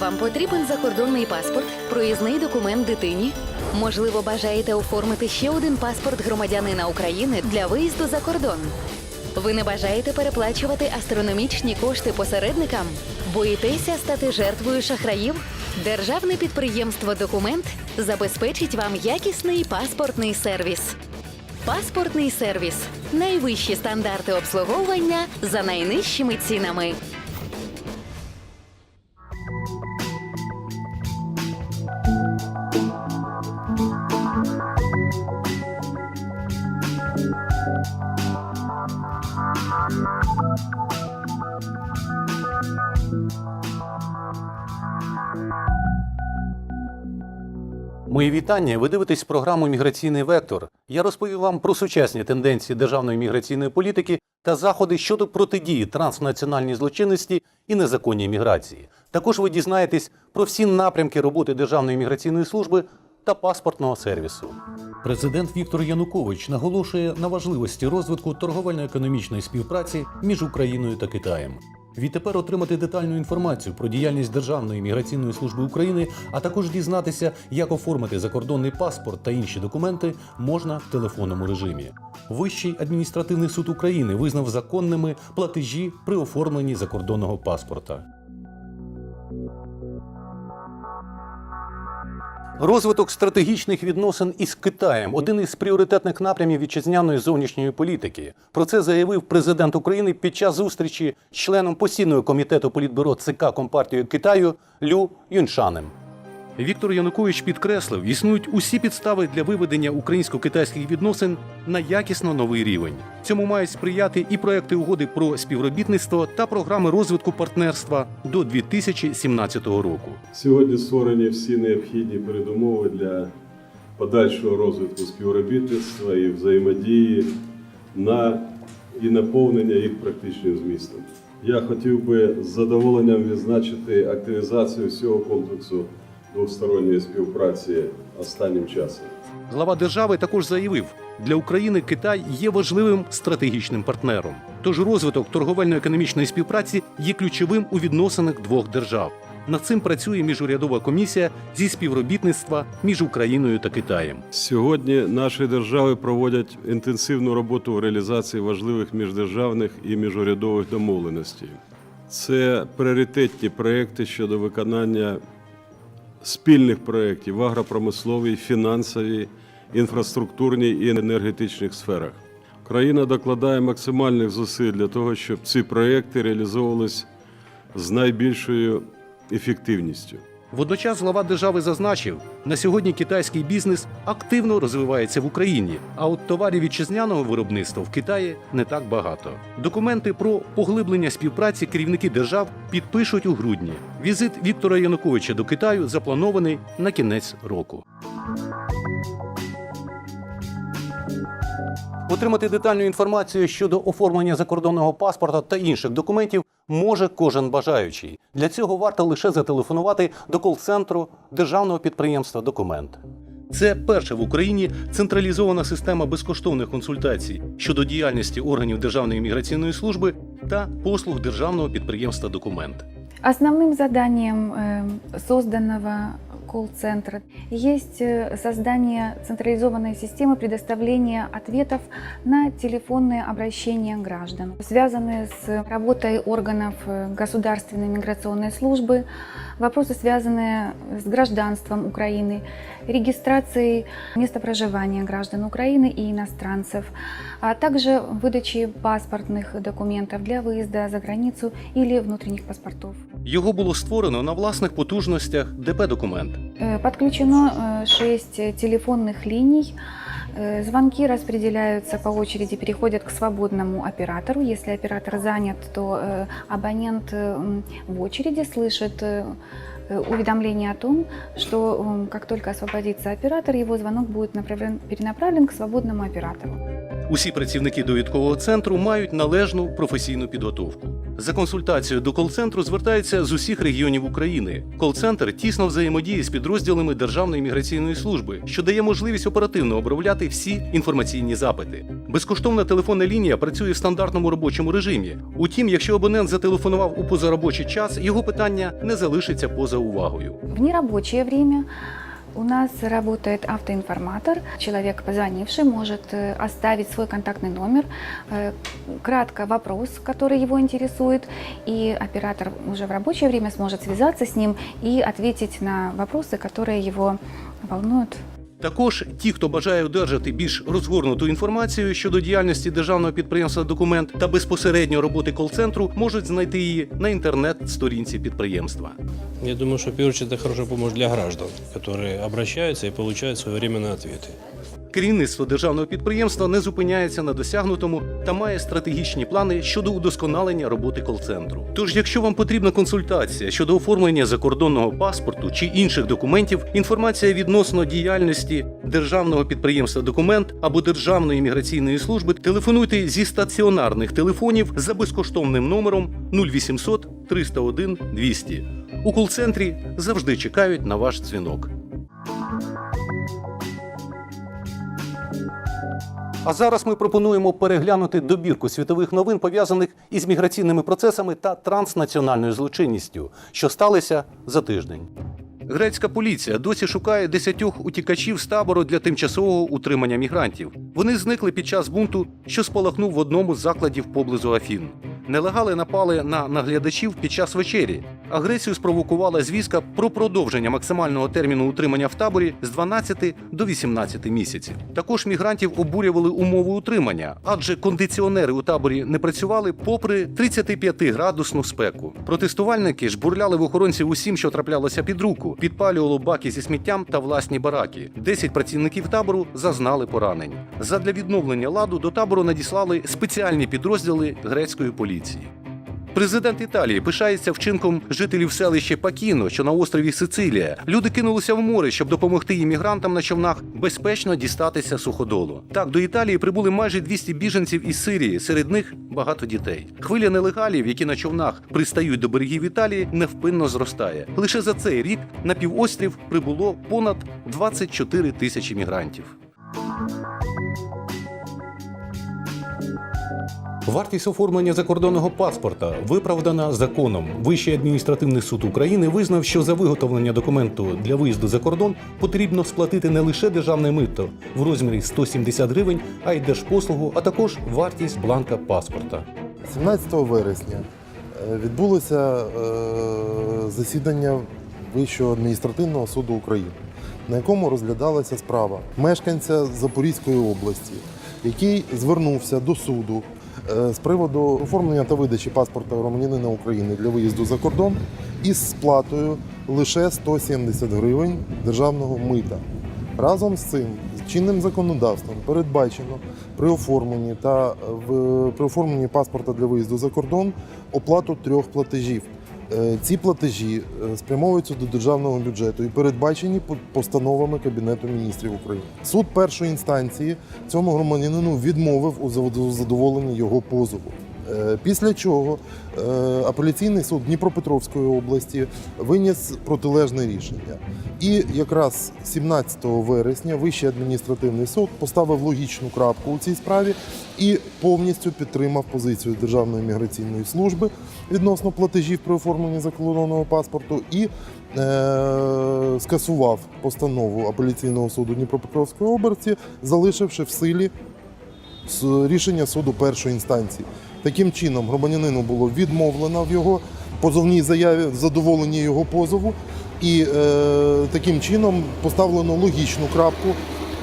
Вам потрібен закордонний паспорт, проїзний документ дитині. Можливо, бажаєте оформити ще один паспорт громадянина України для виїзду за кордон. Ви не бажаєте переплачувати астрономічні кошти посередникам? Боїтеся стати жертвою шахраїв? Державне підприємство Документ забезпечить вам якісний паспортний сервіс. Паспортний сервіс найвищі стандарти обслуговування за найнижчими цінами. Мої вітання. Ви дивитесь програму Міграційний вектор. Я розповів вам про сучасні тенденції державної міграційної політики та заходи щодо протидії транснаціональній злочинності і незаконній міграції. Також ви дізнаєтесь про всі напрямки роботи Державної міграційної служби та паспортного сервісу. Президент Віктор Янукович наголошує на важливості розвитку торговельно-економічної співпраці між Україною та Китаєм. Відтепер отримати детальну інформацію про діяльність Державної міграційної служби України, а також дізнатися, як оформити закордонний паспорт та інші документи можна в телефонному режимі. Вищий адміністративний суд України визнав законними платежі при оформленні закордонного паспорта. Розвиток стратегічних відносин із Китаєм один із пріоритетних напрямів вітчизняної зовнішньої політики. Про це заявив президент України під час зустрічі з членом постійного комітету політбюро ЦК Компартії Китаю Лю Юншанем. Віктор Янукович підкреслив, існують усі підстави для виведення українсько-китайських відносин на якісно новий рівень. Цьому мають сприяти і проекти угоди про співробітництво та програми розвитку партнерства до 2017 року. Сьогодні створені всі необхідні передумови для подальшого розвитку співробітництва і взаємодії на і наповнення їх практичним змістом. Я хотів би з задоволенням відзначити активізацію всього комплексу двосторонньої співпраці останнім часом. Глава держави також заявив, для України Китай є важливим стратегічним партнером. Тож розвиток торговельно-економічної співпраці є ключовим у відносинах двох держав. Над цим працює міжурядова комісія зі співробітництва між Україною та Китаєм. Сьогодні наші держави проводять інтенсивну роботу в реалізації важливих міждержавних і міжурядових домовленостей. Це пріоритетні проекти щодо виконання спільних проєктів в агропромисловій, фінансовій, інфраструктурній і енергетичних сферах. Країна докладає максимальних зусиль для того, щоб ці проекти реалізовувались з найбільшою ефективністю. Водночас глава держави зазначив, на сьогодні китайський бізнес активно розвивається в Україні, а от товарів вітчизняного виробництва в Китаї не так багато. Документи про поглиблення співпраці керівники держав підпишуть у грудні. Візит Віктора Януковича до Китаю запланований на кінець року. Отримати детальну інформацію щодо оформлення закордонного паспорта та інших документів може кожен бажаючий. Для цього варто лише зателефонувати до кол-центру державного підприємства Документ. Це перша в Україні централізована система безкоштовних консультацій щодо діяльності органів Державної міграційної служби та послуг державного підприємства Документ. Основным заданием созданного колл-центра есть э, создание централизованной системы предоставления ответов на телефонные обращения граждан, связанные с работой органов э, государственной миграционной службы, вопросы, связанные с гражданством Украины, регистрацией места проживания граждан Украины и иностранцев, а также выдачей паспортных документов для выезда за границу или внутренних паспортов. Його було створено на власних потужностях ДП Документ. Э, Подключено 6 телефонных линий. Э, Звонки распределяются по очереди, переходят к свободному оператору. Если оператор занят, то э, абонент э, м, в очереди слышит э, э, уведомление о том, что м, как только освободится оператор, его звонок будет направлен, перенаправлен к свободному оператору. Усі працівники довідкового центру мають належну професійну підготовку. За консультацією до кол-центру звертаються з усіх регіонів України. Кол-центр тісно взаємодіє з підрозділами Державної міграційної служби, що дає можливість оперативно обробляти всі інформаційні запити. Безкоштовна телефонна лінія працює в стандартному робочому режимі. Утім, якщо абонент зателефонував у позаробочий час, його питання не залишиться поза увагою. В нерабочее время у нас работает автоинформатор. Человек, позвонивший, может э, оставить свой контактный номер, э, кратко вопрос, который его интересует, и оператор уже в рабочее время сможет связаться с ним и ответить на вопросы, которые его волнуют. Також ті, хто бажає одержати більш розгорнуту інформацію щодо діяльності державного підприємства Документ та безпосередньо роботи кол-центру, можуть знайти її на інтернет-сторінці підприємства. Я думаю, что в первую очередь это хорошая помощь для граждан, которые обращаются и получают своевременные ответы. Керівництво державного підприємства не зупиняється на досягнутому та має стратегічні плани щодо удосконалення роботи кол-центру. Тож, якщо вам потрібна консультація щодо оформлення закордонного паспорту чи інших документів, інформація відносно діяльності державного підприємства Документ або Державної міграційної служби, телефонуйте зі стаціонарних телефонів за безкоштовним номером 0800 301 200. У кол-центрі завжди чекають на ваш дзвінок. А зараз ми пропонуємо переглянути добірку світових новин, пов'язаних із міграційними процесами та транснаціональною злочинністю, що сталися за тиждень. Грецька поліція досі шукає десятьох утікачів з табору для тимчасового утримання мігрантів. Вони зникли під час бунту, що спалахнув в одному з закладів поблизу Афін. Нелегали напали на наглядачів під час вечері. Агресію спровокувала звістка про продовження максимального терміну утримання в таборі з 12 до 18 місяців. Також мігрантів обурювали умови утримання, адже кондиціонери у таборі не працювали попри 35-градусну спеку. Протестувальники жбурляли в охоронців усім, що траплялося під руку, підпалювало баки зі сміттям та власні бараки. Десять працівників табору зазнали поранень. Задля відновлення ладу до табору надіслали спеціальні підрозділи грецької поліції. Президент Італії пишається вчинком жителів селища Пакіно, що на острові Сицилія. Люди кинулися в море, щоб допомогти іммігрантам на човнах безпечно дістатися суходолу. Так, до Італії прибули майже 200 біженців із Сирії, серед них багато дітей. Хвиля нелегалів, які на човнах пристають до берегів Італії, невпинно зростає. Лише за цей рік на півострів прибуло понад 24 тисячі мігрантів. Вартість оформлення закордонного паспорта виправдана законом. Вищий адміністративний суд України визнав, що за виготовлення документу для виїзду за кордон потрібно сплатити не лише державне мито в розмірі 170 гривень, а й держпослугу, а також вартість бланка паспорта. 17 вересня е, відбулося е, засідання Вищого адміністративного суду України, на якому розглядалася справа мешканця Запорізької області, який звернувся до суду з приводу оформлення та видачі паспорта громадянина України для виїзду за кордон із сплатою лише 170 гривень державного мита. Разом з цим чинним законодавством передбачено при оформленні та е, в при оформленні паспорта для виїзду за кордон оплату трьох платежів. Е, Ці платежі е, спрямовуються до державного бюджету і передбачені постановами Кабінету міністрів України. Суд першої інстанції цьому громадянину відмовив у задоволенні його позову. Е, Після чого е, апеляційний суд Дніпропетровської області виніс протилежне рішення. І якраз 17 вересня Вищий адміністративний суд поставив логічну крапку у цій справі і повністю підтримав позицію Державної міграційної служби відносно платежів при оформленні закордонного паспорту і е, скасував постанову апеляційного суду Дніпропетровської області, залишивши в силі рішення суду першої інстанції. Таким чином, громадянину було відмовлено в його позовній заяві задоволені його позову, і е, таким чином поставлено логічну крапку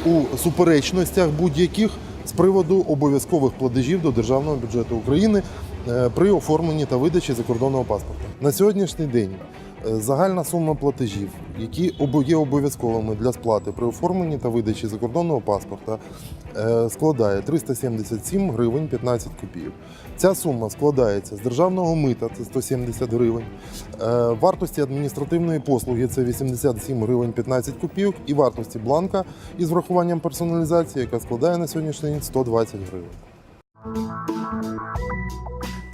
у суперечностях будь-яких з приводу обов'язкових платежів до державного бюджету України при оформленні та видачі закордонного паспорта. На сьогоднішній день Е, Загальна сума платежів, які є обов'язковими для сплати при оформленні та видачі закордонного паспорта, е, складає 377 гривень 15 копійок. Ця сума складається з державного мита, це 170 гривень, е, вартості адміністративної послуги це 87 гривень 15 копійок, і вартості бланка із врахуванням персоналізації, яка складає на сьогоднішній день 120 гривень.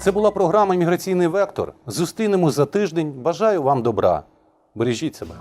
Це була програма Міграційний вектор. Зустрінемось за тиждень. Бажаю вам добра. Бережіть себе.